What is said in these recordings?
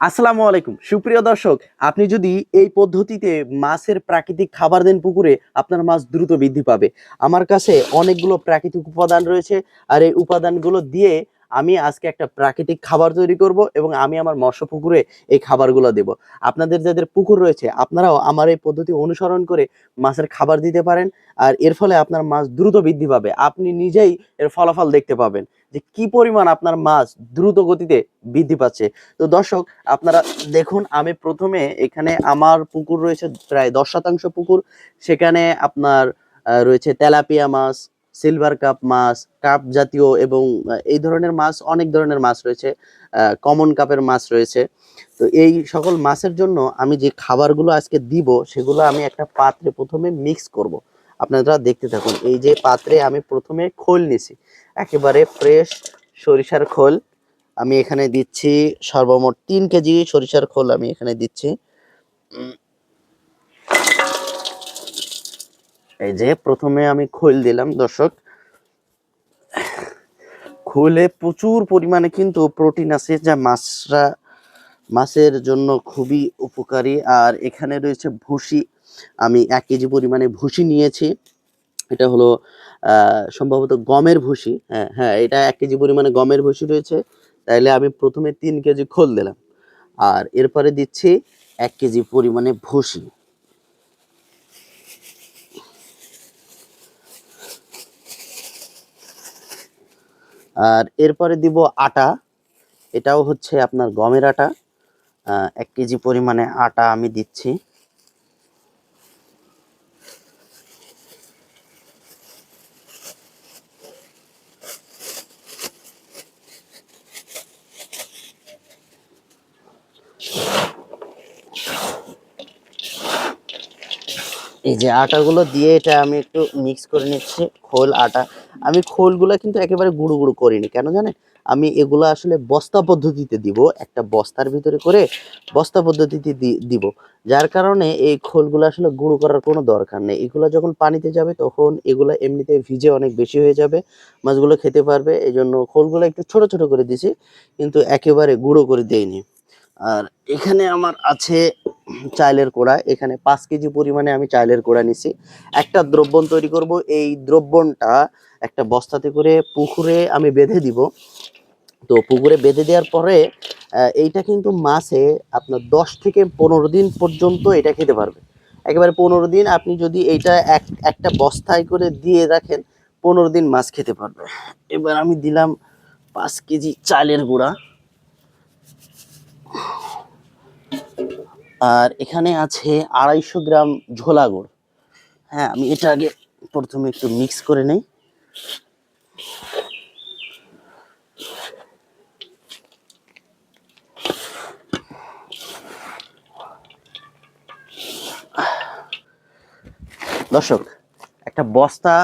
আসসালামু আলাইকুম। সুপ্রিয় দর্শক, আপনি যদি এই পদ্ধতিতে মাছের প্রাকৃতিক খাবার দেন পুকুরে, আপনার মাছ দ্রুত বৃদ্ধি পাবে। আমার কাছে অনেকগুলো প্রাকৃতিক উপাদান রয়েছে, আর এই উপাদানগুলো দিয়ে আমি আজকে একটা প্রাকৃতিক খাবার তৈরি করব এবং আমি আমার মৎস্য পুকুরে এই খাবারগুলো দেব। আপনাদের যাদের পুকুর রয়েছে, আপনারাও আমার এই পদ্ধতি অনুসরণ করে মাছের খাবার দিতে পারেন আর এর ফলে আপনার মাছ দ্রুত বৃদ্ধি পাবে। আপনি নিজেই এর ফলাফল দেখতে পাবেন যে কি পরিমাণ আপনার মাছ দ্রুত গতিতে বৃদ্ধি পাচ্ছে। তো দর্শক, আপনারা দেখুন, আমি প্রথমে এখানে আমার পুকুর রয়েছে প্রায় দশ শতাংশ পুকুর। সেখানে আপনার রয়েছে তেলাপিয়া মাছ সিলভার কাপ মাছ, কাপ জাতীয় এবং এই ধরনের মাছ, অনেক ধরনের মাছ রয়েছে কমন কাপের মাছ রয়েছে। তো এই সকল মাছের জন্য আমি যে খাবারগুলো আজকে দিব, সেগুলো আমি একটা পাত্রে প্রথমে মিক্স করব। আপনারা দেখতে থাকুন, এই যে পাত্রে আমি প্রথমে খোল নিছি। একেবারে ফ্রেশ সরিষার খোল আমি এখানে দিচ্ছি, সর্বমোট তিন কেজি সরিষার খোল আমি এখানে দিচ্ছি। এই যে প্রথমে আমি খোল দিলাম, দর্শক। খোলে প্রচুর পরিমাণে কিন্তু প্রোটিন আছে, যা মাছরা, মাছের জন্য খুবই উপকারী। আর এখানে রয়েছে ভুসি। আমি এক কেজি পরিমাণে ভুসি নিয়েছি। এটা হলো সম্ভবত গমের ভুসি। হ্যাঁ হ্যাঁ এটা এক কেজি পরিমাণে গমের ভুসি রয়েছে। তাইলে আমি প্রথমে তিন কেজি খোল দিলাম। আর এরপরে দিচ্ছি এক কেজি পরিমাণে ভুসি। আর এরপরে দিব আটা। এটাও হচ্ছে আপনার গমের আটা। এক কেজি পরিমাণে আটা আমি দিচ্ছি। এই যে আটাগুলো দিয়ে এটা আমি একটু মিক্স করে নিচ্ছি। খোল আটা। আমি খোলগুলো কিন্তু একেবারে গুঁড়ো গুঁড়ো করিনি। কেন জানে আমি এগুলো আসলে বস্তা পদ্ধতিতে দিব, একটা বস্তার ভিতরে করে বস্তা পদ্ধতিতে দিব। যার কারণে এই খোলগুলো আসলে গুঁড়ো করার কোনো দরকার নেই। এগুলো যখন পানিতে যাবে তখন এগুলো এমনিতে ভিজে অনেক বেশি হয়ে যাবে, মাছগুলো খেতে পারবে। এই জন্য খোলগুলো একটু ছোট ছোট করে দিছি, কিন্তু একেবারে গুঁড়ো করে দেইনি। আর এখানে আমার আছে চাইলের কোড়া। এখানে পাঁচ কেজি পরিমাণে আমি চাইলের কোড়া নিছি। একটা দ্রব্যণ তৈরি করব। এই দ্রব্যণটা একটা বস্তাতে করে পুকুরে আমি বেঁধে দিব। তো পুকুরে বেঁধে দেওয়ার পরে এইটা কিন্তু মাছে আপনার দশ থেকে পনেরো দিন পর্যন্ত এটা খেতে পারবে। একেবারে পনেরো দিন আপনি যদি এইটা এক, একটা বস্তায় করে দিয়ে রাখেন, পনেরো দিন মাছ খেতে পারবে। এবার আমি দিলাম পাঁচ কেজি চালের গুঁড়া। আর এখানে আছে আড়াইশো গ্রাম ঝোলা গুড়। হ্যাঁ আমি এটা আগে প্রথমে একটু মিক্স করে নেই। দর্শক, একটা বস্তা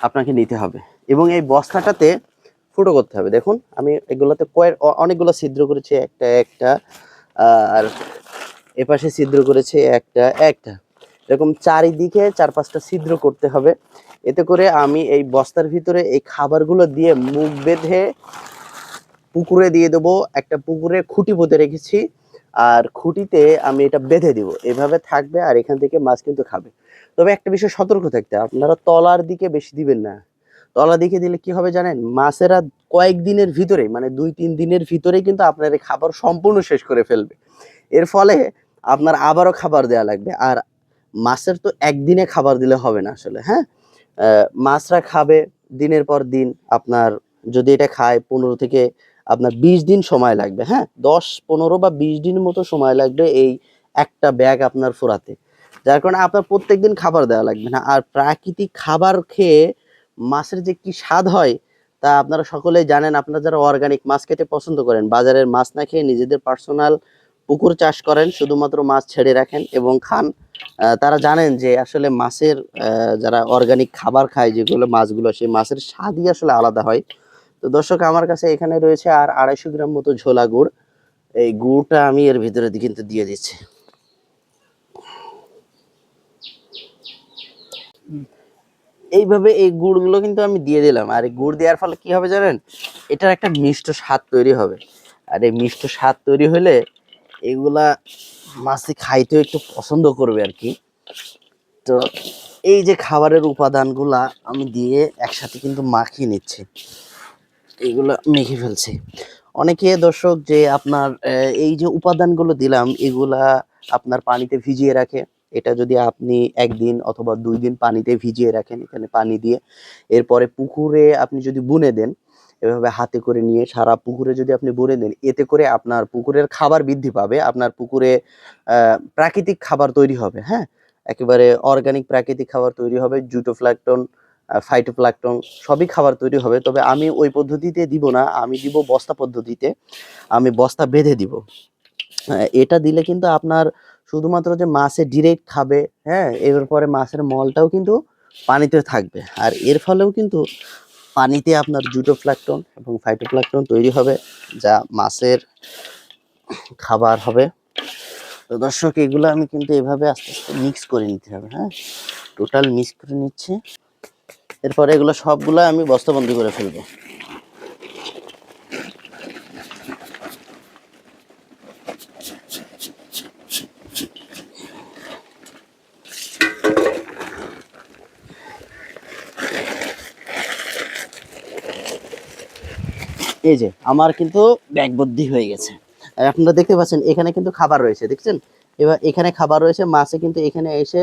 আপনাকে নিতে হবে এবং এই বস্তাটাতে ফুটো করতে হবে। দেখুন, আমি এগুলোতে কয়েক অনেকগুলো ছিদ্র করেছি, একটা একটা। আর এপাশে ছিদ্র করেছে একটা একটা। এরকম চারিদিকে চার পাঁচটা ছিদ্র করতে হবে। এতে করে আমি এই বস্তার ভিতরে এই খাবারগুলো দিয়ে মুখ বেঁধে পুকুরে দিয়ে দেবো। একটা পুকুরে খুঁটি পুঁতে রেখেছি। আর খুঁটিতে আমি এটা বেঁধে দিব। এভাবে থাকবে আর এখান থেকে মাছ কিন্তু খাবে। তবে একটা বিষয় সতর্ক থাকতে আপনারা তলার দিকে বেশি দিবেন না। তলার দিকে দিলে কি হবে জানেন? মাছেরা কয়েকদিনের ভিতরে মানে দুই, তিন দিনের ভিতরে কিন্তু আপনার এই খাবার সম্পূর্ণ শেষ করে ফেলবে। এর ফলে আপনার আবারও খাবার দেওয়া লাগবে। আর মাছের তো একদিনে খাবার দিলে হবে না আসলে হ্যাঁ? মাছরা খাবে দিনের পর দিন, আপনার যদি এটা খায় পনেরো থেকে আপনার বিশ দিন সময় লাগবে হ্যাঁ? দশ, পনেরো বা বিশ দিন মতো সময় লাগবে এই একটা ব্যাগ আপনার ফোরাতে। যার কারণে আপনার প্রত্যেকদিন খাবার দেওয়া লাগবে না। আর প্রাকৃতিক খাবার খেয়ে মাছের যে কি স্বাদ হয়, তা আপনারা সকলেই জানেন। আপনারা যারা অর্গানিক মাছ খেতে পছন্দ করেন, বাজারের মাছ না খেয়ে নিজেদের পার্সোনাল পুকুর চাষ করেন, শুধুমাত্র মাছ ছেড়ে রাখেন এবং খান তারা জানেন যে আসলে মাছের যারা অর্গানিক খাবার খায় যেগুলো মাছগুলো, সেই মাছের স্বাদই আসলে আলাদা হয়। তো দর্শক, আমার কাছে এখানে রয়েছে আর আড়াইশো গ্রাম মতো ঝোলা গুড়। এই গুড়টা আমি এর ভিতরে কিন্তু দিয়ে দিচ্ছি। এইভাবে এই গুড়গুলো কিন্তু আমি দিয়ে দিলাম। আর এই গুড় দেওয়ার ফলে কি হবে জানেন? এটার একটা মিষ্ট স্বাদ তৈরি হবে। আর এই মিষ্ট স্বাদ তৈরি হলে এগুলা মাছে খাইতেও একটু পছন্দ করবে আর কি। তো এই যে খাবারের উপাদানগুলা আমি দিয়ে একসাথে কিন্তু মাখিয়ে নিচ্ছি। এগুলা মেখে ফেলছি। অনেকে দর্শক যে আপনার এই যে উপাদানগুলো দিলাম, এগুলা আপনার পানিতে ভিজিয়ে রাখে। এটা যদি আপনি একদিন অথবা দুই দিন পানিতে ভিজিয়ে রাখেন, এখানে পানি দিয়ে। এরপরে পুকুরে আপনি যদি বুনে দেন, এভাবে হাতে করে নিয়ে সারা পুকুরে যদি আপনি বুনে দেন, এতে করে আপনার পুকুরের খাবার বৃদ্ধি পাবে, আপনার পুকুরে প্রাকৃতিক খাবার তৈরি হবে হ্যাঁ? একেবারে অর্গানিক প্রাকৃতিক খাবার তৈরি হবে জুটো জুটোফ্ল্যাকটন ফাইটোপ্লাকটন সবই খাবার তৈরি হবে। তবে আমি ওই পদ্ধতিতে দিব না, আমি দিব বস্তা পদ্ধতিতে, আমি বস্তা বেঁধে দিব। এটা দিলে কিন্তু আপনার শুধুমাত্র যে মাছে ডিরেক্ট খাবে হ্যাঁ এর পরে মাছের মলটাও কিন্তু পানিতে থাকবে। আর এর ফলেও কিন্তু পানিতে আপনার জুটোপ্লাকটন এবং ফাইটোপ্লাকটন তৈরি হবে, যা মাছের খাবার হবে। তো দর্শক, এগুলো আমি কিন্তু এভাবে আস্তে আস্তে মিক্স করে নিতে হবে হ্যাঁ? টোটাল মিক্স করে নিচ্ছি। এরপরে এগুলো সবগুলো আমি বস্তাবন্দি করে ফেলব। এই যে, আমার কিন্তু ব্যাগ বদ্ধি হয়ে গেছে। আর আপনারা দেখতে পাচ্ছেন, এখানে কিন্তু খাবার রয়েছে, দেখছেন? এবার এখানে খাবার রয়েছে, মাছে কিন্তু এখানে এসে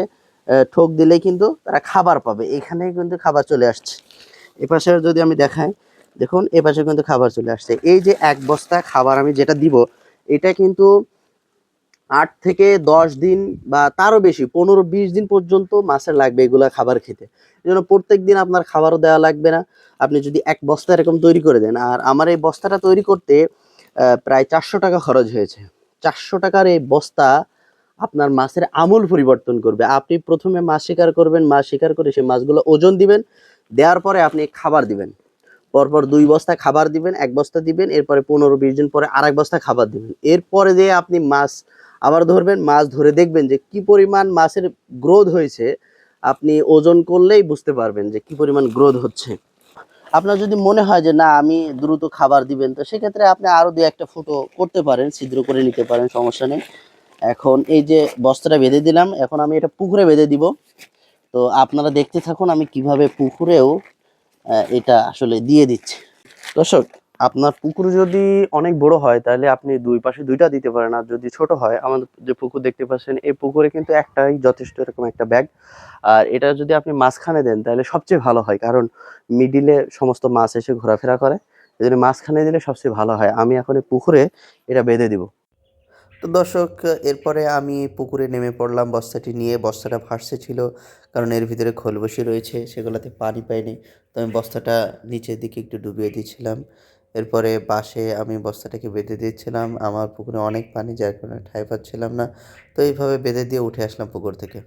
ঠোক দিলে কিন্তু তারা খাবার পাবে। এখানে কিন্তু খাবার চলে আসছে। এপাশে যদি আমি দেখাই, দেখুন এপাশে কিন্তু খাবার চলে আসছে। এই যে এক বস্তা খাবার আমি যেটা দিব, এটা কিন্তু আট থেকে দশ দিন বা তারও বেশি, পনেরো বিশ দিন পর্যন্ত মাছের লাগবে এগুলো খাবার খেতে। এই জন্য প্রত্যেক দিন আপনার খাবারও দেওয়া লাগবে না। আপনি যদি এক বস্তা এরকম তৈরি করে দেন, আর আমার এই বস্তাটা তৈরি করতে প্রায় চারশো টাকা খরচ হয়েছে। চারশো টাকার এই বস্তা আপনার মাছের আমূল পরিবর্তন করবে। আপনি প্রথমে মাছ শিকার করবেন, মাছ শিকার করে সেই মাছগুলো ওজন দিবেন, দেওয়ার পরে আপনি খাবার দিবেন। পরপর দুই বস্তা খাবার দিবেন, এক বস্তা দিবেন, এরপরে পনেরো বিশ দিন পরে আরেক বস্তা খাবার দিবেন। এরপরে দিয়ে আপনি মাছ আবার ধরবেন মাছ ধরে দেখবেন যে কি পরিমাণ মাছের গ্রোথ হয়েছে, আপনি ওজন করলেই বুঝতে পারবেন যে কি পরিমাণ গ্রোথ হচ্ছে। আপনার যদি মনে হয় যে না, আমি দ্রুত খাবার দিবেন, তো সেক্ষেত্রে আপনি আরও দুই একটা ফুটো করতে পারেন, ছিদ্র করে নিতে পারেন, সমস্যা নেই। এখন এই যে বস্তাটা বেঁধে দিলাম, এখন আমি এটা পুকুরে বেঁধে দিব। তো আপনারা দেখতে থাকুন আমি কীভাবে পুকুরেও এটা আসলে দিয়ে দিচ্ছি। দর্শক আপনার পুকুর যদি অনেক বড় হয়, তাহলে আপনি দুই পাশে দুইটা দিতে পারেন। আর যদি ছোট হয়, আমাদের যে পুকুর দেখতে পাচ্ছেন, এই পুকুরে কিন্তু একটাই যথেষ্ট এরকম একটা ব্যাগ আর এটা যদি আপনি মাঝখানে দেন, তাহলে সবচেয়ে ভালো হয়। কারণ মিডিলে সমস্ত মাছ এসে ঘোরাফেরা করে। এই জন্য মাঝখানে দিলে সবচেয়ে ভালো হয়। আমি এখন এই পুকুরে এটা বেঁধে দিব। তো দর্শক, এরপরে আমি পুকুরে নেমে পড়লাম। বস্তাটি নিয়ে বস্তাটা ভাসছে ছিল, কারণ এর ভিতরে খোল বসে রয়েছে, সেগুলোতে পানি পাইনি। তো আমি বস্তাটা নিচের দিকে একটু ডুবিয়ে দিচ্ছিলাম এরপরে বাসে আমি বস্তাটাকে বেঁধে দিয়েছিলাম। আমার পুকুরে অনেক পানি, যার কারণে ঠাই পাচ্ছিলাম না। তো এইভাবে বেঁধে দিয়ে উঠে আসলাম পুকুর থেকে।